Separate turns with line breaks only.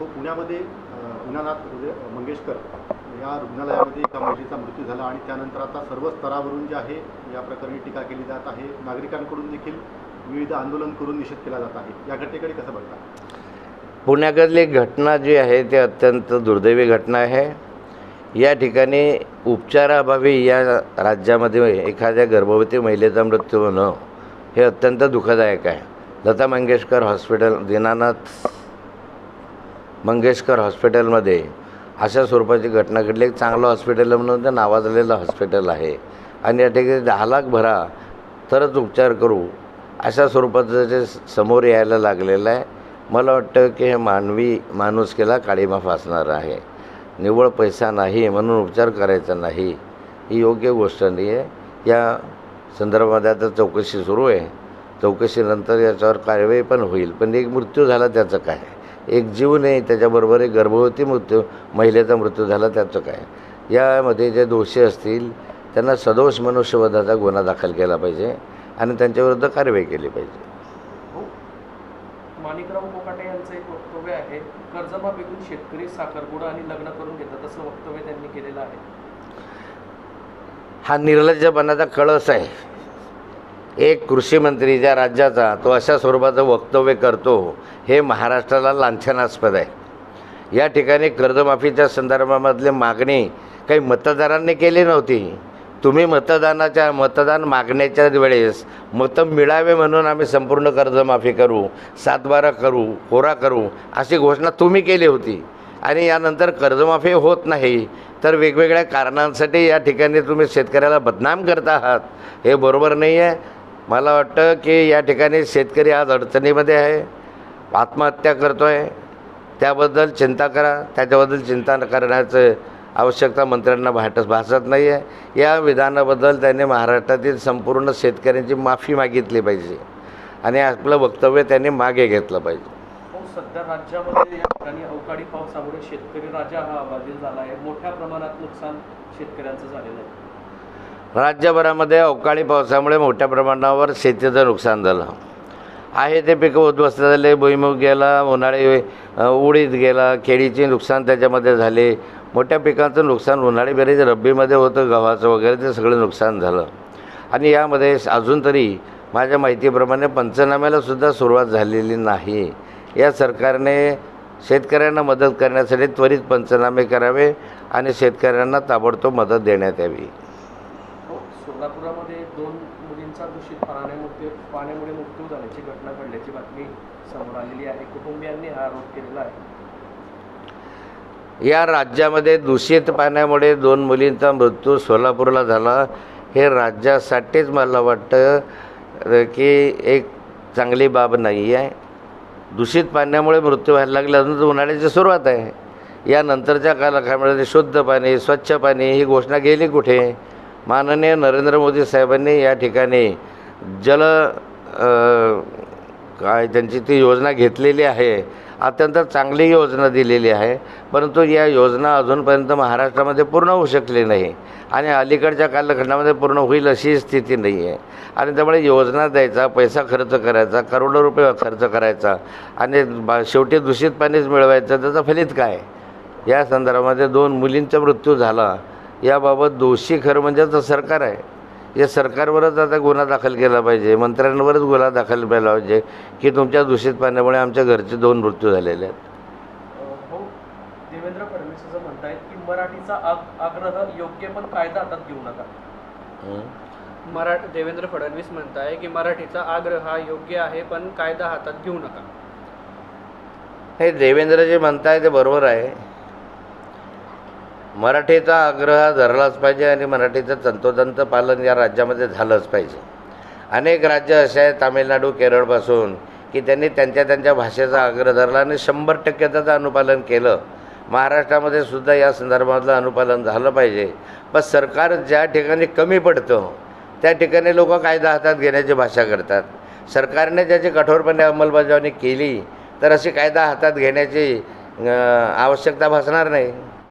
तो पुण्यामध्ये अ, हृदय म्हणजे, मंगेशकर या रुग्णालयामध्ये एका महिलेचा मृत्यू झाला आणि त्यानंतर आता सर्व स्तरावरून जे आहे या प्रकरणी टीका केली जात आहे. नागरिकांकडून देखील विविध आंदोलन करून निषेध केला जात आहे. या घटनेकडे कसं बघता?
पुण्याकडली घटना जी आहे ती अत्यंत दुर्दैवी घटना आहे. या ठिकाणी उपचाराअभावी या राज्यामध्ये एखाद्या गर्भवती महिलेचा मृत्यू होणं हे अत्यंत दुःखदायक आहे. लता मंगेशकर हॉस्पिटल दीनानाथ मंगेशकर हॉस्पिटलमध्ये. अशा स्वरूपाची घटना घडली. एक चांगलं हॉस्पिटल म्हणून ते नावाजलेलं हॉस्पिटल आहे. आणि या ठिकाणी दहा लाख भरा तरच उपचार करू अशा स्वरूपाचं जे समोर यायला लागलेलं आहे. मला वाटतं की हे मानवी माणुसकीला काळीमा फासणार आहे. निव्वळ पैसा नाही म्हणून उपचार करायचा नाही. ही योग्य गोष्ट नाही आहे. या संदर्भामध्ये आता चौकशी सुरू आहे. चौकशीनंतर याच्यावर कारवाई पण होईल. पण एक मृत्यू झाला त्याचं काय? एक जीव नाही त्याच्याबरोबर एक गर्भवती मृत्यू महिलेचा मृत्यू झाला त्याचं काय? यामध्ये जे दोषी असतील त्यांना सदोष मनुष्यवधाचा गुन्हा दाखल केला पाहिजे आणि त्यांच्याविरुद्ध कारवाई केली पाहिजे.
माणिकराव कोकाटे यांचं एक वक्तव्य आहे शेतकरी साखरपुडा आणि लग्न करून घेतात असं वक्तव्य त्यांनी केलेलं आहे.
हा निर्लज्जपणाचा कळस आहे. एक कृषीमंत्री ज्या राज्याचा तो अशा स्वरूपाचं वक्तव्य करतो हे महाराष्ट्राला लांछनास्पद आहे. या ठिकाणी कर्जमाफीच्या संदर्भामधले मागणी काही मतदारांनी केली नव्हती. तुम्ही मतदानाच्या मतदान मागण्याच्या वेळेस मतं मिळावे म्हणून आम्ही संपूर्ण कर्जमाफी करू सातबारा करू कोरा करू अशी घोषणा तुम्ही केली होती. आणि यानंतर कर्जमाफी होत नाही तर वेगवेगळ्या कारणांसाठी या ठिकाणी तुम्ही शेतकऱ्याला बदनाम करत आहात हे बरोबर नाही आहे मला वाटतं की या ठिकाणी शेतकरी आज अडचणीमध्ये आहे आत्महत्या करतो आहे त्याबद्दल चिंता करा. त्याच्याबद्दल चिंता न करण्याचं आवश्यकता मंत्र्यांना भाटच भासत नाही आहे या विधानाबद्दल त्यांनी महाराष्ट्रातील संपूर्ण शेतकऱ्यांची माफी मागितली पाहिजे आणि आपलं वक्तव्य त्यांनी मागे घेतलं पाहिजे.
हो, सध्या राज्यामध्ये या ठिकाणी अवकाळी पावसामुळे शेतकरी राजा हा बाधित झाला आहे. मोठ्या प्रमाणात नुकसान शेतकऱ्यांचं झालेलं आहे.
राज्यभरामध्ये अवकाळी पावसामुळे मोठ्या प्रमाणावर शेतीचं नुकसान झालं. आहे ते पिकं उद्ध्वस्त झाले भुईमुग गेला उन्हाळी उडीद गेला केळीचे नुकसान त्याच्यामध्ये झाले. मोठ्या पिकांचं नुकसान उन्हाळी बेरीज रब्बीमध्ये होतं गव्हाचं वगैरे ते सगळं नुकसान झालं. आणि यामध्ये अजून तरी माझ्या माहितीप्रमाणे पंचनाम्यालासुद्धा सुरुवात झालेली नाही. या सरकारने शेतकऱ्यांना मदत करण्यासाठी त्वरित पंचनामे करावे आणि शेतकऱ्यांना ताबडतोब मदत देण्यात यावी.
हो दोन मुलींचा दूषित पाण्यामुळे पाण्यामुळे मृत्यू झाल्याची घटना घडल्याची बातमी समोर आलेली आहे. कुटुंबियांनी हा आरोप केलेला आहे.
या राज्यामध्ये दूषित पाण्यामुळे दोन मुलींचा मृत्यू सोलापूरला झाला. हे राज्यासाठीच मला वाटतं की एक चांगली बाब नाही आहे. दूषित पाण्यामुळे मृत्यू व्हायला लागला अजून उन्हाळ्याची सुरुवात आहे. यानंतरच्या कालखंडामध्ये शुद्ध पाणी स्वच्छ पाणी ही घोषणा गेली कुठे? माननीय नरेंद्र मोदी साहेबांनी या ठिकाणी जल काय त्यांची ती योजना घेतलेली आहे. अत्यंत चांगली योजना दिलेली आहे. परंतु या योजना अजूनपर्यंत महाराष्ट्रामध्ये पूर्ण होऊ शकली नाही आणि अलीकडच्या कालखंडामध्ये पूर्ण होईल अशी स्थिती नाही आहे. आणि त्यामुळे योजना द्यायचा पैसा खर्च करायचा करोडो रुपये खर्च करायचा आणि बा शेवटी दूषित पाणीच मिळवायचं त्याचं फलित काय? या संदर्भामध्ये दोन मुलींचा मृत्यू झाला. याबाबत दोषी खरं म्हणजे तर सरकार आहे. या सरकारवरच आता गुन्हा दाखल केला पाहिजे. मंत्र्यांवरच गुन्हा दाखल केला पाहिजे की तुमच्या दूषित पाण्यामुळे आमच्या घरचे दोन मृत्यू झालेले आहेत.
हो देवेंद्र फडणवीस असं म्हणतायत की मराठीचा आग आग्रह योग्य पण कायदा हातात घेऊ नका.
हं.
मरा देवेंद्र फडणवीस म्हणताय की मराठीचा आग्रह हा योग्य आहे पण कायदा हातात घेऊ नका.
हे देवेंद्र जे म्हणताय ते बरोबर आहे. मराठीचा आग्रह धरलाच पाहिजे आणि मराठीचं तंतोतंत पालन या राज्यामध्ये झालंच पाहिजे. अनेक राज्य असे आहेत तामिळनाडू केरळपासून की त्यांनी त्यांच्या त्यांच्या भाषेचा आग्रह धरला आणि शंभर टक्के त्याचं अनुपालन केलं. महाराष्ट्रामध्ये सुद्धा या संदर्भातलं अनुपालन झालं पाहिजे. पण सरकार ज्या ठिकाणी कमी पडतं त्या ठिकाणी लोक कायदा हातात घेण्याची भाषा करतात. सरकारने ज्याची कठोरपणे अंमलबजावणी केली तर अशी कायदा हातात घेण्याची आवश्यकता भासणार नाही.